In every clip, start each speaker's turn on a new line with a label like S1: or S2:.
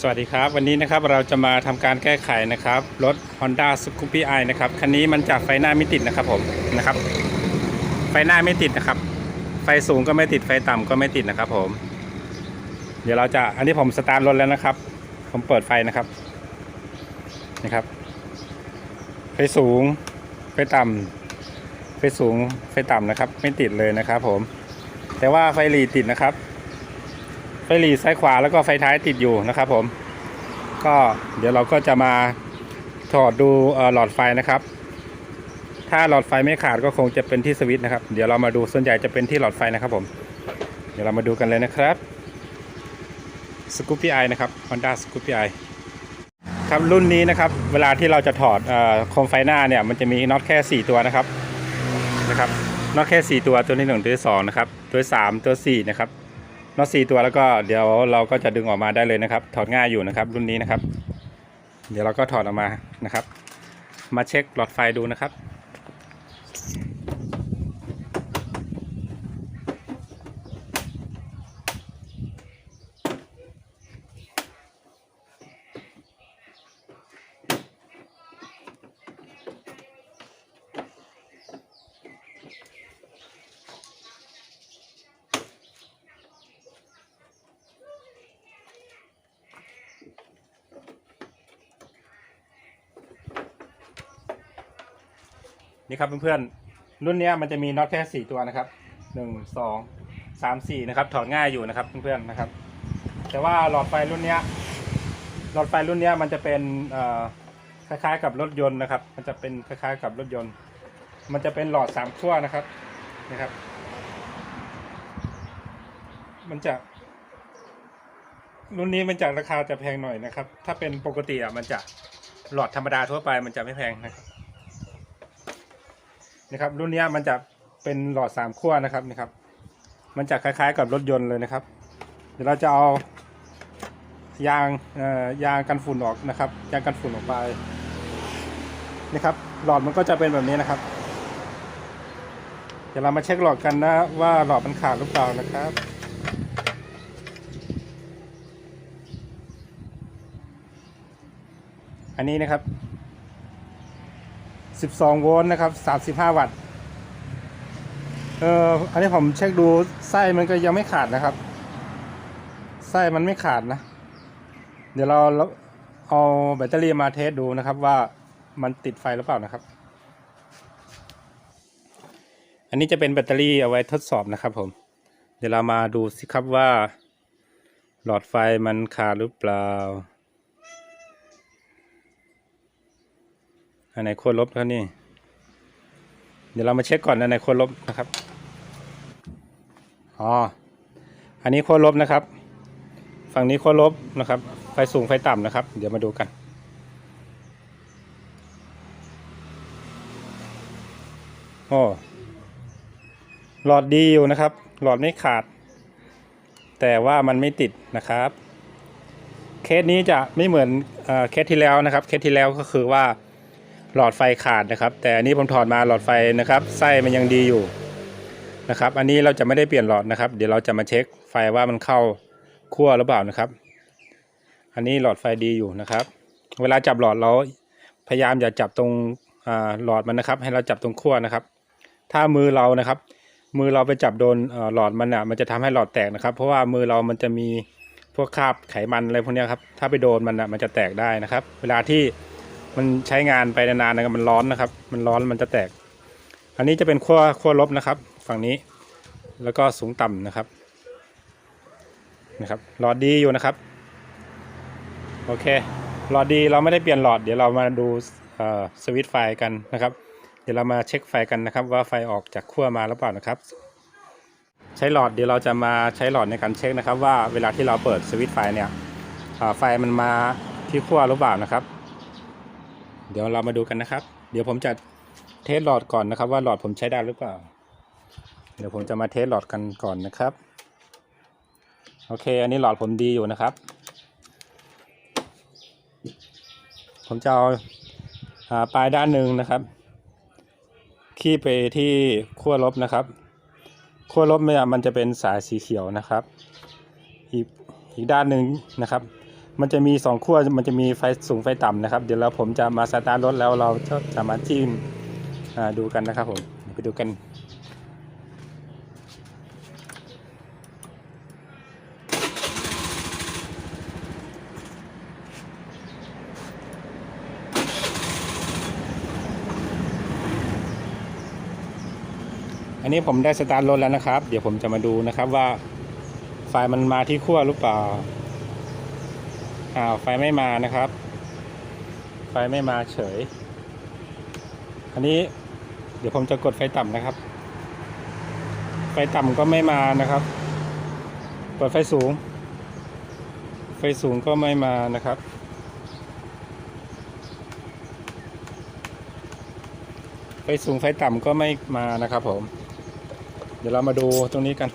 S1: สวัสดีครับ วันนี้นะครับเราจะมาทำการแก้ไขนะครับ รถ Honda Scoopy i นะครับคันนี้มันจากไฟหน้าไม่ติดนะครับผมนะครับ ไฟหน้าไม่ติดนะครับ ไฟสูงก็ไม่ติดไฟต่ำก็ไม่ติดนะครับ ผม เดี๋ยวเราจะอันนี้ผมสตาร์ทรถแล้วนะครับ ผมเปิดไฟนะครับนะครับ ไฟสูง ไฟต่ำไฟสูงไฟต่ำนะครับ ไม่ติดเลยนะครับ ผม แต่ว่าไฟหลีติดนะครับ ไฟหลีซ้ายขวาแล้วก็ไฟท้ายติดอยู่นะครับผม ก็เดี๋ยวเราก็จะมาถอดดูหลอดไฟนะครับ ถ้าหลอดไฟไม่ขาดก็คงจะเป็นที่สวิตช์นะครับ เดี๋ยวเรามาดูส่วนใหญ่จะเป็นที่หลอดไฟนะครับผม เดี๋ยวเรามาดูกันเลยนะครับสกูปปี้ไอนะครับ Honda Scoopy i ครับรุ่นนี้นะครับ เวลาที่เราจะถอดเอ่อโคมไฟหน้าเนี่ย มันจะมีน็อตแค่ 4 ตัวนะครับนะครับน็อตแค่ 4 ตัวตัวที่ 1 ตัวที่2นะครับ ตัวที่3ตัว4นะครับ น็อตสี่ตัวแล้วก็เดี๋ยวเราก็จะดึงออกมาได้เลยนะครับ ถอดง่ายอยู่นะครับรุ่นนี้นะครับ เดี๋ยวเราก็ถอดออกมานะครับ มาเช็คหลอดไฟดูนะครับ นี่ครับเพื่อนๆรุ่นนี้มันจะมีน็อตแค่สี่ตัวนะครับหนึ่งสองสามสี่นะครับถอดง่ายอยู่นะครับเพื่อนๆนะครับ แต่ว่าหลอดไฟรุ่นนี้หลอดไฟรุ่นนี้มันจะเป็นเอ่อคล้ายๆกับรถยนต์นะครับ มันจะเป็นคล้ายๆกับรถยนต์ มันจะเป็นหลอดสามขั้วนะครับนะครับ มันจะ รุ่นนี้มันจะราคาจะแพงหน่อยนะครับ ถ้าเป็นปกติอะมันจะหลอดธรรมดาทั่วไปมันจะไม่แพงนะครับ นะครับ รุ่นนี้มันจะเป็นหลอดสามขั้วนะครับนี่ครับ มันจะคล้ายๆกับรถยนต์เลยนะครับ เดี๋ยวเราจะเอายางเอ่อยางกันฝุ่นออกนะครับ ยางกันฝุ่นออกไปนี่ครับ หลอดมันก็จะเป็นแบบนี้นะครับ เดี๋ยวเรามาเช็คหลอดกันนะว่าหลอดมันขาดหรือเปล่านะครับอันนี้นะครับ 12 โวลต์นะครับ 35 วัตต์ เอ่อ อันนี้ผมเช็คดูไส้มันก็ยังไม่ขาดนะครับ ไส้มันไม่ขาดนะ เดี๋ยวเราเอาแบตเตอรี่มาเทสดูนะครับว่ามันติดไฟหรือเปล่านะครับ อันนี้จะเป็นแบตเตอรี่เอาไว้ทดสอบนะครับผม เดี๋ยวเรามาดูสิครับว่า หลอดไฟมันขาดหรือเปล่า อันไหนควรลบครับนี่ เดี๋ยวเรามาเช็คก่อนอันไหนควรลบนะครับอ๋ออันนี้ควรลบนะครับ ฝั่งนี้ควรลบนะครับ ไฟสูงไฟต่ำนะครับ เดี๋ยวมาดูกันโอ้หลอดดีอยู่นะครับ หลอดไม่ขาด แต่ว่ามันไม่ติดนะครับ เคสนี้จะไม่เหมือนเอเคสที่แล้วนะครับ เคสที่แล้วก็คือว่า หลอดไฟขาดนะครับ แต่อันนี้ผมถอดมาหลอดไฟนะครับ ไส้มันยังดีอยู่นะครับ อันนี้เราจะไม่ได้เปลี่ยนหลอดนะครับ เดี๋ยวเราจะมาเช็คไฟว่ามันเข้าขั้วหรือเปล่านะครับ อันนี้หลอดไฟดีอยู่นะครับ เวลาจับหลอดเราพยายามอย่าจับตรงหลอดมันนะครับ ให้เราจับตรงขั้วนะครับ ถ้ามือเรานะครับ มือเราไปจับโดนหลอดมันอะมันจะทำให้หลอดแตกนะครับ เพราะว่ามือเรามันจะมีพวกคราบไขมันอะไรพวกนี้ครับ ถ้าไปโดนมันอะมันจะแตกได้นะครับ เวลาที่ มันใช้งานไปนานๆนะครับมันร้อนนะครับ มันร้อนมันจะแตก อันนี้จะเป็นขั้วขั้วลบนะครับ ฝั่งนี้ แล้วก็สูงต่ำนะครับนะครับหลอดดีอยู่นะครับ โอเคหลอดดีเราไม่ได้เปลี่ยนหลอด เดี๋ยวเรามาดูสวิตช์ไฟกันนะครับ เดี๋ยวเรามาเช็คไฟกันนะครับ ว่าไฟออกจากขั้วมาหรือเปล่านะครับ ใช้หลอดเดี๋ยวเราจะมาใช้หลอดในการเช็คนะครับ ว่าเวลาที่เราเปิดสวิตช์ไฟเนี่ยไฟมันมาที่ขั้วหรือเปล่านะครับ เดี๋ยวเรามาดูกันนะครับ เดี๋ยวผมจะเทสหลอดก่อนนะครับ ว่าหลอดผมใช้ได้หรือเปล่า เดี๋ยวผมจะมาเทสหลอดกันก่อนนะครับ โอเค อันนี้หลอดผมดีอยู่นะครับ ผมจะเอาอาปลายด้านหนึ่งนะครับ ขี้ไปที่ขั้วลบนะครับ ขั้วลบเนี่ยมันจะเป็นสายสีเขียวนะครับ อีกอีกด้านหนึ่งนะครับ มันจะมีสองขั้วมันจะมีไฟสูงไฟต่ำนะครับ เดี๋ยวเราผมจะมาสตาร์ทรถแล้วเราจะมาจิ้มอ่าดูกันนะครับผมไปดูกันอันนี้ผมได้สตาร์ทรถแล้วนะครับ เดี๋ยวผมจะมาดูนะครับว่าไฟมันมาที่ขั้วหรือเปล่า อ้าวไฟไม่มานะครับ ไฟไม่มาเฉย อันนี้เดี๋ยวผมจะกดไฟต่ำนะครับ ไฟต่ำก็ไม่มานะครับ เปิดไฟสูง ไฟสูงก็ไม่มานะครับ ไฟสูงไฟต่ำก็ไม่มานะครับผม เดี๋ยวเรามาดูตรงนี้กัน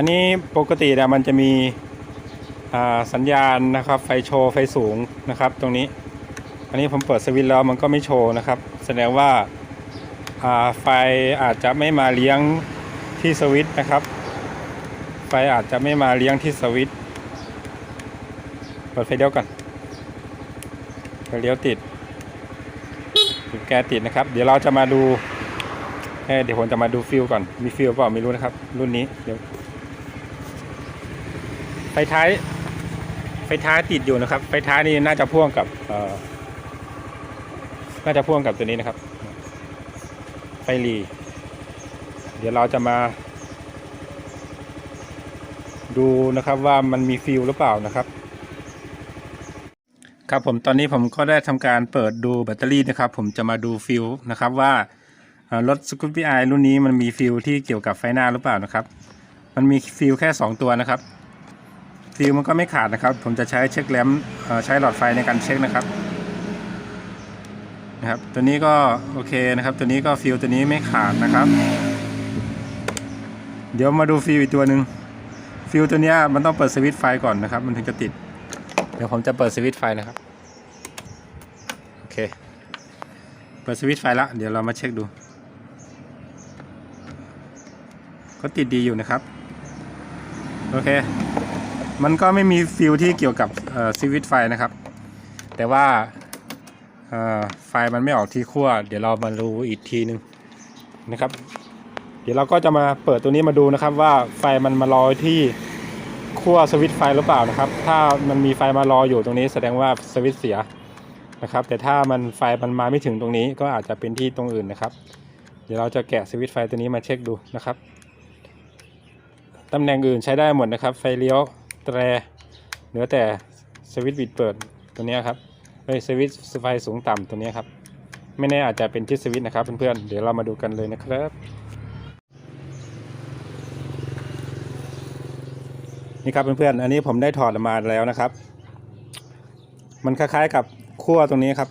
S1: อันนี้ปกติเนี่ยมันจะมีสัญญาณนะครับ ไฟโชว์ไฟสูงนะครับ ตรงนี้ อันนี้ผมเปิดสวิตช์แล้วมันก็ไม่โชว์นะครับ แสดงว่าาไฟอาจจะไม่มาเลี้ยงที่สวิตช์นะครับ ไฟอาจจะไม่มาเลี้ยงที่สวิตช์เปิดไฟเดียวกันไฟเลี้ยวติดปิดแกติดนะครับ เดี๋ยวเราจะมาดูเดี๋ยวผมจะมาดูฟิลก่อนมีฟิลเปล่าไม่รู้นะครับ รุ่นนี้เดี๋ยว ท้าย ไฟท้ายติดอยู่นะครับ ไฟท้ายนี่น่าจะพ่วงกับน่าจะพ่วงกับตัวนี้นะครับ ไฟหลีเดี๋ยวเราจะมา ดูนะครับว่ามันมีฟิลหรือเปล่านะครับ ครับผมตอนนี้ผมก็ได้ทำการเปิดดูแบตเตอรี่นะครับ ผมจะมาดูฟิลนะครับว่ารถสกูปปี้ไอรุ่นนี้มันมีฟิลที่เกี่ยวกับไฟหน้าหรือเปล่านะครับ มันมีฟิลแค่ 2 ตัวนะครับ ฟิลมันก็ไม่ขาดนะครับ ผมจะใช้เช็คแลมป์เอ่อใช้หลอดไฟในการเช็คนะครับนะครับ ตัวนี้ก็โอเคนะครับ ตัวนี้ก็ฟิลตัวนี้ไม่ขาดนะครับ เดี๋ยวมาดูฟิลอีกตัวหนึ่งฟิลตัวนี้มันต้องเปิดสวิตช์ไฟก่อนนะครับ มันถึงจะติด เดี๋ยวผมจะเปิดสวิตช์ไฟนะครับโอเค เปิดสวิตช์ไฟแล้วเดี๋ยวเรามาเช็คดู ก็ติดดีอยู่นะครับ โอเค มันก็ไม่มีฟิลที่เกี่ยวกับเอ่อสวิตไฟนะครับ แต่ว่าไฟมันไม่ออกที่ขั้ว เดี๋ยวเรามาดูอีกทีนึงนะครับ เดี๋ยวเราก็จะมาเปิดตัวนี้มาดูนะครับ ว่าไฟมันมารอที่ขั้วสวิตไฟหรือเปล่านะครับ ถ้ามันมีไฟมารออยู่ตรงนี้ แสดงว่าสวิตเสียนะครับ แต่ถ้ามันไฟมันมาไม่ถึงตรงนี้ ก็อาจจะเป็นที่ตรงอื่นนะครับ เดี๋ยวเราจะแกะสวิตไฟตัวนี้มาเช็คดูนะครับตำแหน่งอื่นใช้ได้หมดนะครับ ไฟเลี้ยว แตรเหลือแต่สวิตช์ปิดเปิดตัวนี้ครับเฮ้ยสวิตช์ไฟสูงต่ำตัวนี้ครับ ไม่แน่อาจจะเป็นที่สวิตช์นะครับเพื่อนๆเดี๋ยวเรามาดูกันเลยนะครับ นี่ครับเพื่อนๆอันนี้ผมได้ถอดออกมาแล้วนะครับ มันคล้ายๆกับขั้วตรงนี้ครับ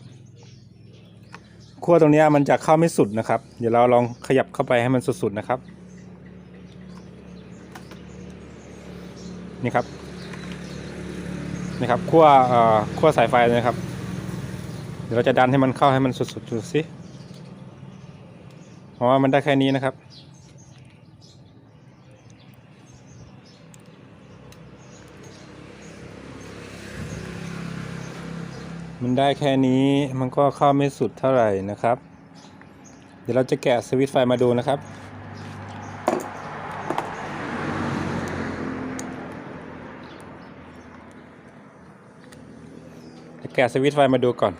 S1: ขั้วตรงนี้มันจะเข้าไม่สุดนะครับ เดี๋ยวเราลองขยับเข้าไปให้มันสุดๆนะครับ นี่ครับ นี่ครับขั้วขั้วสายไฟนะครับ เดี๋ยวเราจะดันให้มันเข้าให้มันสุดๆดูสิเพราะว่ามันได้แค่นี้นะครับ มันได้แค่นี้มันก็เข้าไม่สุดเท่าไหร่นะครับ เดี๋ยวเราจะแกะสวิตช์ไฟมาดูนะครับะแกะสวิตช์ไฟมาดูก่อน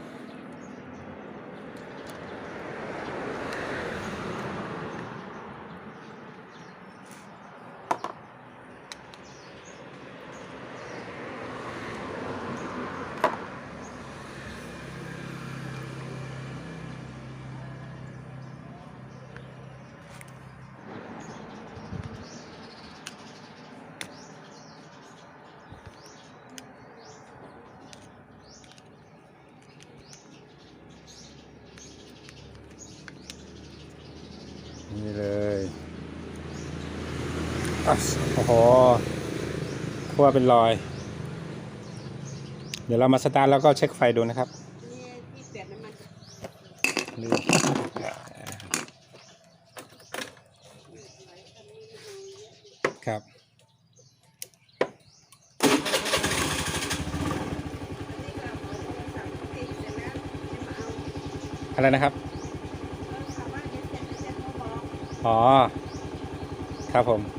S1: โอ้โหทั่วเป็นรอย เดี๋ยวเรามาสตาร์ทแล้วก็เช็คไฟดูนะครับครับอะไรนะครับ
S2: อ๋อ
S1: ครับผม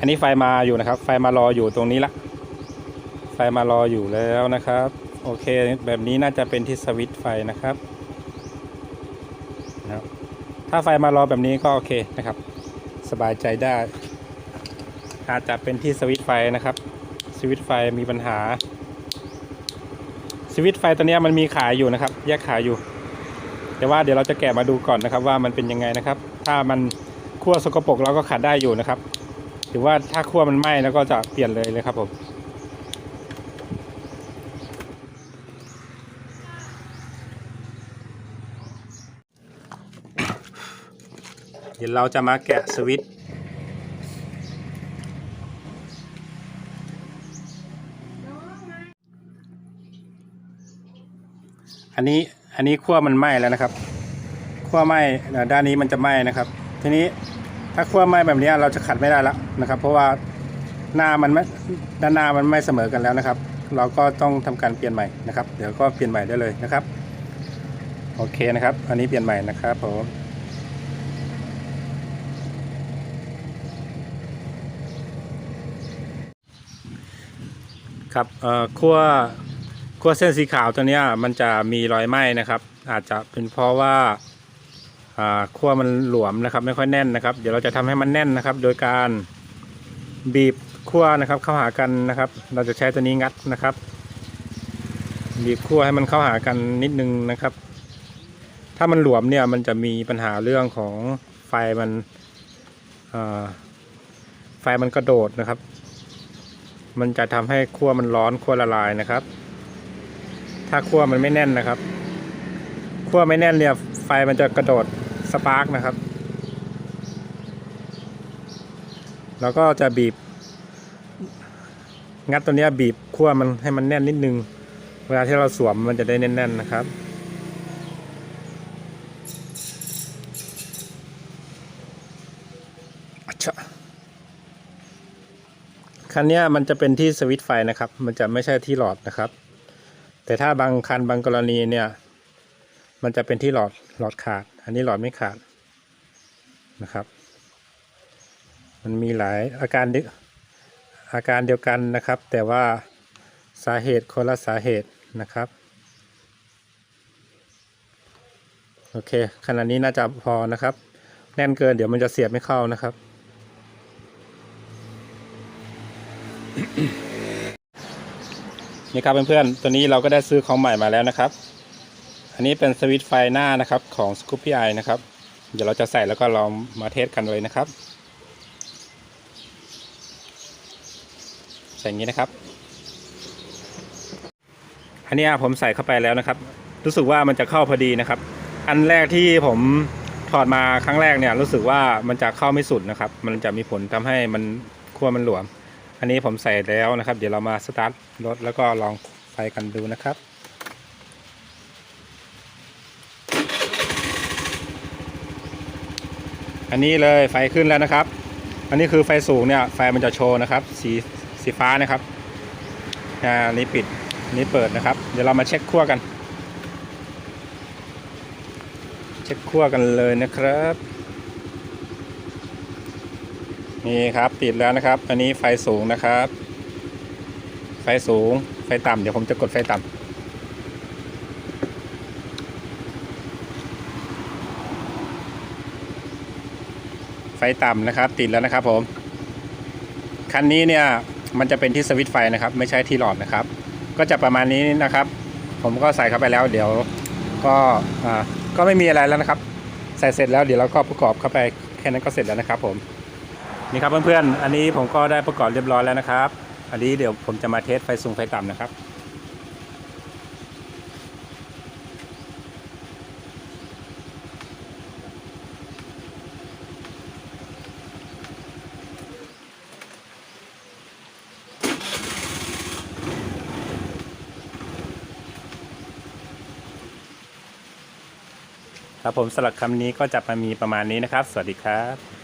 S1: อันนี้ไฟมาอยู่นะครับ ไฟมารออยู่ตรงนี้ละ ไฟมารออยู่แล้วนะครับ โอเค แบบนี้น่าจะเป็นที่สวิตไฟนะครับนะถ้าไฟมารอแบบนี้ก็โอเคนะครับ สบายใจได้ อาจจะเป็นที่สวิตไฟนะครับ สวิตไฟมีปัญหา สวิตไฟตัวนี้มันมีขายอยู่นะครับ แยกขายอยู่ แต่ว่าเดี๋ยวเราจะแกะมาดูก่อนนะครับ ว่ามันเป็นยังไงนะครับ ถ้ามันขั้วสกปรกเราก็ขัดได้อยู่นะครับ หรือว่าถ้าขั้วมันไหม้แล้วก็จะเปลี่ยนเลยเลยครับผมเดี๋ยวเราจะมาแกะสวิตช์อันนี้อันนี้ขั้วมันไหม้แล้วนะครับขั้วไหม้ด้านนี้มันจะไหม้นะครับ ทีนี้ ถ้าขั้วไหม้แบบนี้เราจะขัดไม่ได้แล้วนะครับ เพราะว่าหน้ามันไม่ด้านหน้ามันไม่เสมอกันแล้วนะครับ เราก็ต้องทำการเปลี่ยนใหม่นะครับ เดี๋ยวก็เปลี่ยนใหม่ได้เลยนะครับ โอเคนะครับ อันนี้เปลี่ยนใหม่นะครับผมครับเอ่อขั้วขั้วเส้นสีขาวตัวนี้มันจะมีรอยไหม้นะครับ อาจจะเป็นเพราะว่า ขั้วมันหลวมนะครับ ไม่ค่อยแน่นนะครับ เดี๋ยวเราจะทำให้มันแน่นนะครับ โดยการบีบขั้วนะครับ เข้าหากันนะครับ เราจะใช้ตัวนี้งัดนะครับ บีบขั้วให้มันเข้าหากันนิดนึงนะครับ ถ้ามันหลวมเนี่ยมันจะมีปัญหาเรื่องของไฟมันไฟมันกระโดดนะครับ มันจะทำให้ขั้วมันร้อนขั้วละลายนะครับ ถ้าขั้วมันไม่แน่นนะครับขั้วไม่แน่นเนี่ย ฟมันจะกระโดดสปาร์กนะครับ แล้วก็จะบีบ งัดตัวเนี้ยบีบขั้วมันให้มันแน่นนิดนึง เวลาที่เราสวมมันจะได้แน่นๆนะครับอัชชะคันเนี้ยมันจะเป็นที่สวิตไฟนะครับ มันจะไม่ใช่ที่หลอดนะครับ แต่ถ้าบางคันบางกรณีเนี่ย มันจะเป็นที่หลอดหลอดขาด อันนี้หลอดไม่ขาดนะครับ มันมีหลายอาการดอาการเดียวกันนะครับ แต่ว่าสาเหตุคนละสาเหตุนะครับโอเคขนาดนี้น่าจะพอนะครับ แน่นเกินเดี๋ยวมันจะเสียบไม่เข้านะครับ นี่ครับเพื่อนๆตัวนี้เราก็ได้ซื้อของใหม่มาแล้วนะครับ อันนี้เป็นสวิตช์ไฟหน้านะครับของ Scoopy Eye นะครับ เดี๋ยวเราจะใส่แล้วก็ลองมาเทสกันเลยนะครับ ใส่อย่างนี้นะครับ อันนี้ผมใส่เข้าไปแล้วนะครับ รู้สึกว่ามันจะเข้าพอดีนะครับ อันแรกที่ผมถอดมาครั้งแรกเนี่ยรู้สึกว่ามันจะเข้าไม่สุดนะครับ มันจะมีผลทำให้มันขั้วมันหลวม อันนี้ผมใส่แล้วนะครับ เดี๋ยวเรามาสตาร์ทรถแล้วก็ลองไฟกันดูนะครับ อันนี้เลยไฟขึ้นแล้วนะครับ อันนี้คือไฟสูงเนี่ยไฟมันจะโชว์นะครับ สีสีฟ้านะครับอ่าอันนี้ปิดอันนี้เปิดนะครับ เดี๋ยวเรามาเช็คขั้วกัน เช็คขั้วกันเลยนะครับนี่ครับติดแล้วนะครับ อันนี้ไฟสูงนะครับ ไฟสูงไฟต่ำเดี๋ยวผมจะกดไฟต่ำ ไฟต่ำนะครับ ติดแล้วนะครับผม คันนี้เนี่ยมันจะเป็นที่สวิตไฟนะครับ ไม่ใช่ที่หลอดนะครับ ก็จะประมาณนี้นะครับ ผมก็ใส่เข้าไปแล้ว เดี๋ยวก็อ่าก็ไม่มีอะไรแล้วนะครับ ใส่เสร็จแล้วเดี๋ยวเราก็ประกอบเข้าไปแค่นั้นก็เสร็จแล้วนะครับ ผมนี่ครับเพื่อนๆอันนี้ผมก็ได้ประกอบเรียบร้อยแล้วนะครับ อันนี้เดี๋ยวผมจะมาเทสไฟสูงไฟต่ำนะครับ ครับผมสำหรับคำนี้ก็จะมามีประมาณนี้นะครับ สวัสดีครับ